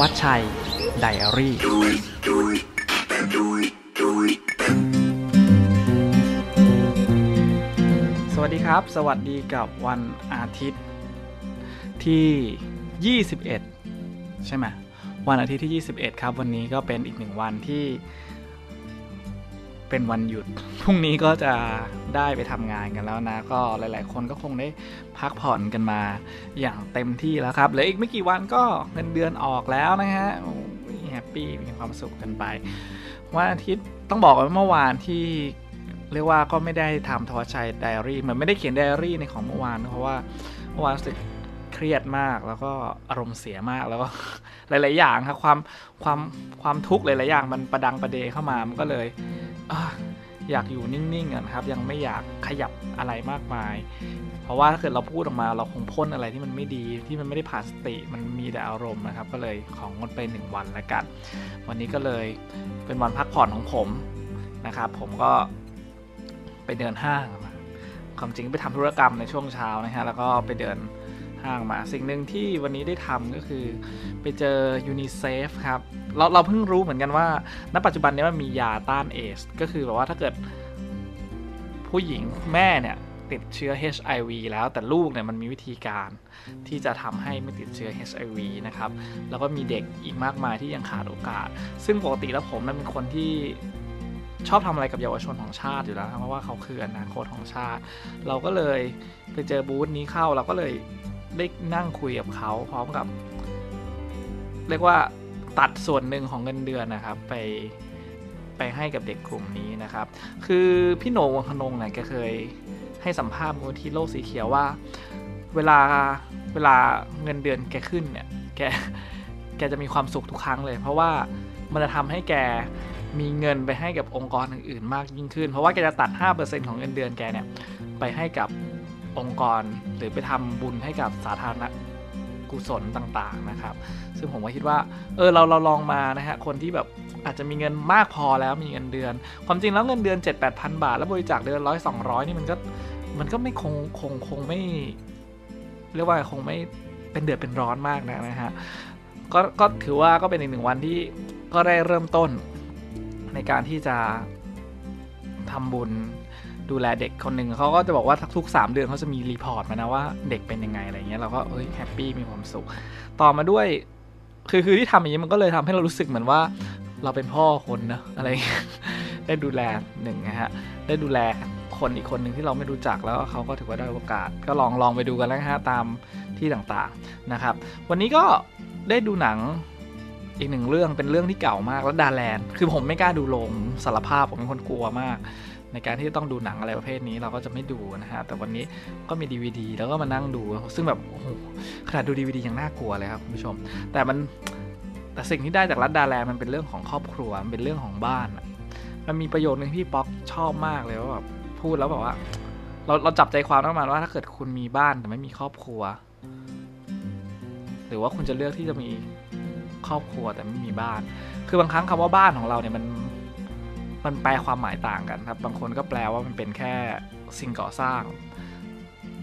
วัชชัย ไดอารี่ สวัสดีครับ สวัสดีกับวันอาทิตย์ที่ 21 ใช่ไหมวันอาทิตย์ที่ 21 ครับ วันนี้ก็เป็นอีกหนึ่งวันที่ เป็นวันหยุด พรุ่งนี้ก็จะ ได้ไปทำงานกันแล้วนะ ก็หลาย ๆ คนก็คงได้พักผ่อนกันมาอย่างเต็มที่แล้วครับเหลืออีกไม่กี่วันก็เงินเดือนออกแล้วนะฮะแฮปปี้มีความสุขกันไปวันอาทิตย์ต้องบอกว่าเมื่อวานที่เรียกว่าก็ไม่ได้ทำทวชชัยไดอารี่เหมือนไม่ได้เขียนไดอารี่ในของเมื่อวานเพราะว่าเมื่อวานรู้สึกเครียดมากแล้วก็อารมณ์เสียมากแล้วก็หลาย ๆ อย่างครับความความความทุกข์หลาย ๆ อย่างมันประดังประเดเข้ามามันก็เลย อยากอยู่นิ่งๆอนะครับ ยังไม่อยากขยับอะไรมากมาย เพราะว่าถ้าเกิดเราพูดออกมาเราคงพ่นอะไรที่มันไม่ดีที่มันไม่ได้ผ่านสติมันมีแต่อารมณ์นะครับ ก็เลยของงดไปหนึ่งวันแล้วกัน วันนี้ก็เลยเป็นวันพักผ่อนของผมนะครับ ผมก็ไปเดินห้างความจริงไปทำธุรกรรมในช่วงเช้านะฮะแล้วก็ไปเดิน ห้างมาสิ่งหนึ่งที่วันนี้ได้ทำก็คือไปเจอยูนิเซฟครับ เราเราเพิ่งรู้เหมือนกันว่า ณ ปัจจุบันนี้มันมียาต้านเอสก็คือแบบว่าถ้าเกิดผู้หญิงแม่เนี่ยติดเชื้อ HIV แล้วแต่ลูกเนี่ยมันมีวิธีการที่จะทำให้ไม่ติดเชื้อ HIV นะครับ แล้วก็มีเด็กอีกมากมายที่ยังขาดโอกาส ซึ่งปกติแล้วผมนั้นเป็นคนที่ชอบทำอะไรกับเยาวชนของชาติอยู่แล้วเพราะว่าเขาคืออนาคตของชาติ เราก็เลยไปเจอบูธนี้เข้าเราก็เลย ได้นั่งคุยกับเขาพร้อมกับ เรียกว่าตัดส่วนหนึ่งของเงินเดือนนะครับ ไปไปให้กับเด็กกลุ่มนี้นะครับ คือพี่โหนงวังคนงเนี่ยแกเคยให้สัมภาษณ์มูลที่โลกสีเขียวว่า เวลาเวลาเงินเดือนแกขึ้นเนี่ยแกแกจะมีความสุขทุกครั้งเลย เพราะว่ามันจะทำให้แกมีเงินไปให้กับองค์กรอื่นๆ มากยิ่งขึ้น เพราะว่าแกจะตัด 5%ของเงินเดือนแกเนี่ยไปให้กับ องค์กรหรือไปทำบุญให้กับสาธารณกุศลต่างๆนะครับ ซึ่งผมก็คิดว่า เออเราเราลองมานะฮะคนที่แบบอาจจะมีเงินมากพอแล้วมีเงินเดือน ความจริงแล้วเงินเดือน 7 8 0 0 0 บาท แล้วบริจาคเดือนร้อยสองร้อยนี่มันก็มันก็ไม่คงคงคงไม่ เรียกว่าคงไม่เป็นเดือดเป็นร้อนมากนะนะฮะก็ก็ถือว่าก็เป็นอีกหนึ่งวันที่ก็ได้เริ่มต้นในการที่จะ ทำบุญ ดูแลเด็กคนหนึ่งเขาก็จะบอกว่าทุกๆ3เดือนเขาจะมีรีพอร์ตมานะว่าเด็กเป็นยังไงอะไรเงี้ยเราก็เอ้ยแฮปปี้มีความสุขต่อมาด้วย คือคือที่ทำอย่างนี้มันก็เลยทำให้เรารู้สึกเหมือนว่า เราเป็นพ่อคนนะอะไรได้ดูแลหนึ่งนะฮะได้ดูแลคนอีกคนหนึ่งที่เราไม่รู้จักแล้วเขาก็ถือว่าได้โอกาส ก็ลองลองไปดูกันแล้วนะฮะตามที่ต่างๆนะครับ วันนี้ก็ได้ดูหนัง อีกหนึ่งเรื่องเป็นเรื่องที่เก่ามากแล้วดาแลนด์คือผมไม่กล้าดูลงสารภาพผมเป็นคนกลัวมาก ในการที่จะต้องดูหนังอะไรประเภทนี้เราก็จะไม่ดูนะฮะแต่วันนี้ก็มี DVD แล้วก็มานั่งดู ซึ่งแบบโอ้โหขนาดดู DVD ยังน่ากลัวเลยครับคุณผู้ชม แต่มันแต่สิ่งที่ได้จากรัดดาแลนด์มันเป็นเรื่องของครอบครัวเป็นเรื่องของบ้านมันมีประโยชน์หนึ่งที่ป๊อกชอบมากเลยว่าแบบพูดแล้วแบบว่า เราเราจับใจความประมาณว่าถ้าเกิดคุณมีบ้านแต่ไม่มีครอบครัว หรือว่าคุณจะเลือกที่จะมี ครอบครัวแต่ไม่มีบ้าน คือบางครั้งคำว่าบ้านของเราเนี่ยมันมันแปลความหมายต่างกันครับ บางคนก็แปลว่ามันเป็นแค่สิ่งก่อสร้าง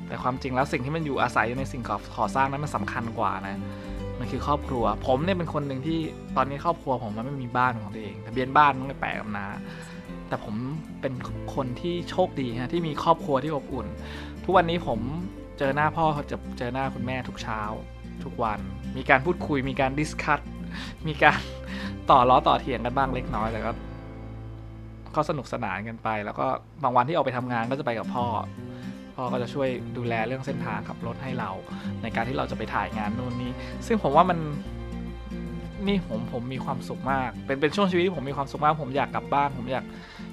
แต่ความจริงแล้วสิ่งที่มันอยู่อาศัยอยู่ในสิ่งก่อสร้างนั้นมันสำคัญกว่านะ มันคือครอบครัว ผมเนี่ยเป็นคนหนึ่งที่ตอนนี้ครอบครัวผมมันไม่มีบ้านของตัวเองทะเบียนบ้านมันไม่แปลกับนาแต่ผมเป็นคนที่โชคดีฮะที่มีครอบครัวที่อบอุ่น ทุกวันนี้ผมเจอหน้าพ่อจะเจอหน้าคุณแม่ทุกเช้า ทุกวัน มีการพูดคุยมีการดิสคัต มีการต่อล้อต่อเถียงกันบ้างเล็กน้อยแต่ก็ก็สนุกสนานกันไป แล้วก็บางวันที่ออกไปทำงานก็จะไปกับพ่อ พ่อก็จะช่วยดูแลเรื่องเส้นทางขับรถให้เรา ในการที่เราจะไปถ่ายงานนู่นนี่ซึ่งผมว่ามันนี่ผมผมมีความสุขมาก เป็นเป็นช่วงชีวิตที่ผมมีความสุขมาก ผมอยากกลับบ้าน ผมอยาก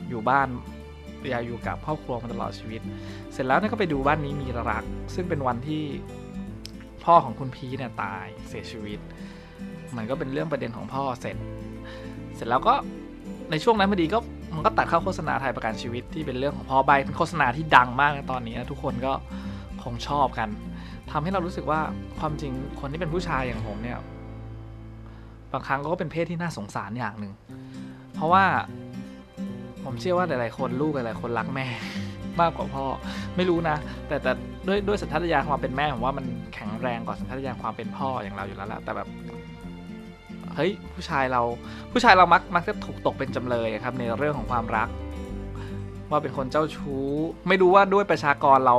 อยู่บ้านอยากอยู่กับครอบครัวมาตลอดชีวิต เสร็จแล้วเนี่ยก็ไปดูบ้านนี้มีรัก ซึ่งเป็นวันที่พ่อของคุณพีเนี่ยตายเสียชีวิต มันก็เป็นเรื่องประเด็นของพ่อเสร็จ เสร็จแล้วก็ในช่วงนั้นพอดีก็มันก็ตัดเข้าโฆษณาไทยประกันชีวิตที่เป็นเรื่องของพ่อใบเป็นโฆษณาที่ดังมากในตอนนี้นะทุกคนก็คงชอบกันทำให้เรารู้สึกว่าความจริงคนที่เป็นผู้ชายอย่างผมเนี่ยบางครั้งก็เป็นเพศที่น่าสงสารอย่างหนึ่งเพราะว่าผมเชื่อว่าหลาย ๆ คนลูกหลาย ๆ คนรักแม่มากกว่าพ่อไม่รู้นะ แต่แต่ด้วยด้วยสัญชาตญาณความเป็นแม่ผมว่ามันแข็งแรงกว่าสัญชาตญาณความเป็นพ่ออย่างเราอยู่แล้วแหละแต่แบบ เฮ้ยผู้ชายเราผู้ชายเรามักมักจะถูกตกเป็นจำเลยครับในเรื่องของความรัก ว่าเป็นคนเจ้าชู้ ไม่รู้ว่าด้วยประชากรเรา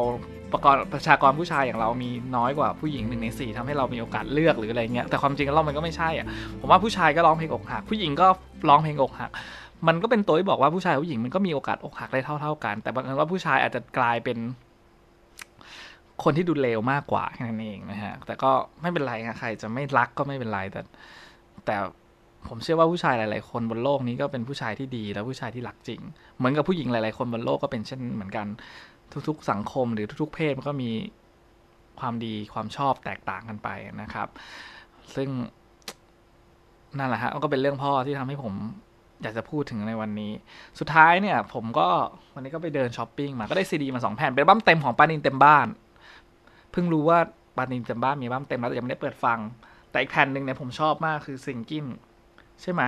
ประกอบประชากรผู้ชายอย่างเรามีน้อยกว่าผู้หญิงหนึ่งในสี่ทำให้เรามีโอกาสเลือกหรืออะไรเงี้ยแต่ความจริงแล้วมันก็ไม่ใช่อะผมว่าผู้ชายก็ร้องเพลงอกหักผู้หญิงก็ร้องเพลงอกหักมันก็เป็นตัวที่บอกว่าผู้ชายผู้หญิงมันก็มีโอกาสอกหักได้เท่า ๆกัน แต่บางครั้งว่าผู้ชายอาจจะกลายเป็น คนที่ดูเลวมากกว่าแค่นั้นเองนะฮะแต่ก็ไม่เป็นไรนะใครจะไม่รักก็ไม่เป็นไรแต่ แต่ผมเชื่อว่าผู้ชายหลาย ๆ คนบนโลกนี้ก็เป็นผู้ชายที่ดีและผู้ชายที่รักจริง เหมือนกับผู้หญิงหลาย ๆ คนบนโลกก็เป็นเช่นเหมือนกัน ทุก ๆ สังคมหรือทุก ๆ เพศมันก็มีความดีความชอบแตกต่างกันไปนะครับ ซึ่งนั่นแหละฮะก็เป็นเรื่องพ่อที่ทำให้ผมอยากจะพูดถึงในวันนี้ สุดท้ายเนี่ย ผมก็วันนี้ก็ไปเดินช้อปปิ้งมาก็ได้ซีดีมาสองแผ่นเป็นบั้มเต็มของปานินเต็มบ้าน เพิ่งรู้ว่าปานินเต็มบ้านมีบั้มเต็มแล้วแต่ยังไม่ได้เปิดฟัง แต่อีกแผ่นหนึ่งเนี่ยผมชอบมากคือซิงกินใช่ไหม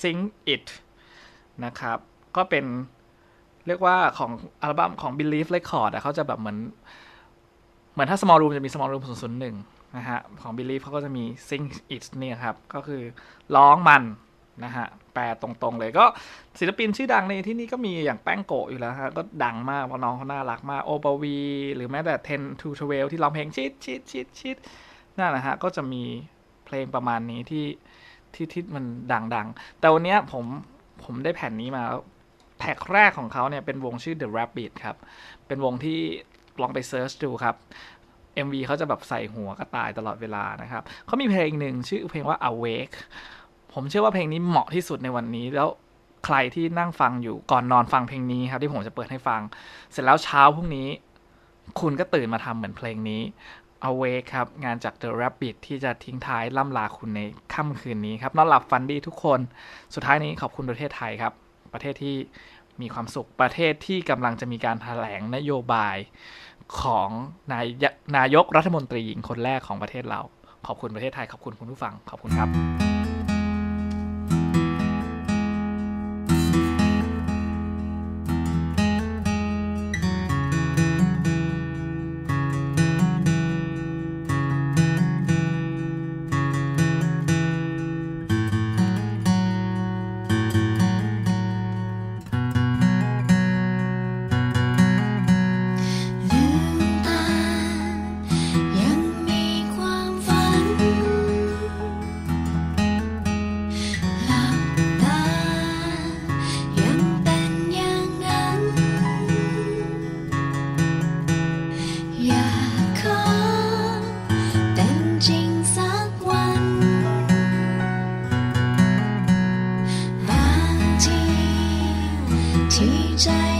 Sing It นะครับ ก็เป็นเรียกว่าของอัลบั้มของ Believe Record อะเขาจะแบบเหมือน เหมือนถ้า Small Room จะมี Small Room 001 นะฮะ ของ Believe เขาก็จะมี Sing It เนี่ยครับ ก็คือร้องมันนะฮะ แปลตรงๆเลยก็ศิลปินชื่อดังในที่นี่ก็มีอย่างแป้งโกะอยู่แล้วฮะ ก็ดังมากเพราะน้องเขาน่ารักมาก โอปวี หรือแม้แต่10 to 12ที่ร้องเพลงชิดชิดชิดชิดนั่นแหละฮะ ก็จะมี ลงประมาณนี้ที่ที่ที่มันดังๆ แต่วันนี้ผมผมได้แผ่นนี้มาแท็กแรกของเขาเนี่ยเป็นวงชื่อ The Rabbit ครับ เป็นวงที่ลองไปเซิร์ชดูครับ MV เขาจะแบบใส่หัวกระต่ายตลอดเวลานะครับ เขามีเพลงหนึ่งชื่อเพลงว่า Awake ผมเชื่อว่าเพลงนี้เหมาะที่สุดในวันนี้ แล้วใครที่นั่งฟังอยู่ก่อนนอนฟังเพลงนี้ครับที่ผมจะเปิดให้ฟัง เสร็จแล้วเช้าพรุ่งนี้ คุณก็ตื่นมาทำเหมือนเพลงนี้ Awake ครับ งานจาก The Rabbit ที่จะทิ้งท้ายล่ำลาคุณในค่ำคืนนี้ครับ นอนหลับฝันดีทุกคน สุดท้ายนี้ขอบคุณประเทศไทยครับ ประเทศที่มีความสุข ประเทศที่กำลังจะมีการแถลงนโยบายของนายนายกรัฐมนตรีหญิงคนแรกของประเทศเรา ขอบคุณประเทศไทย ขอบคุณคุณผู้ฟัง ขอบคุณครับ จั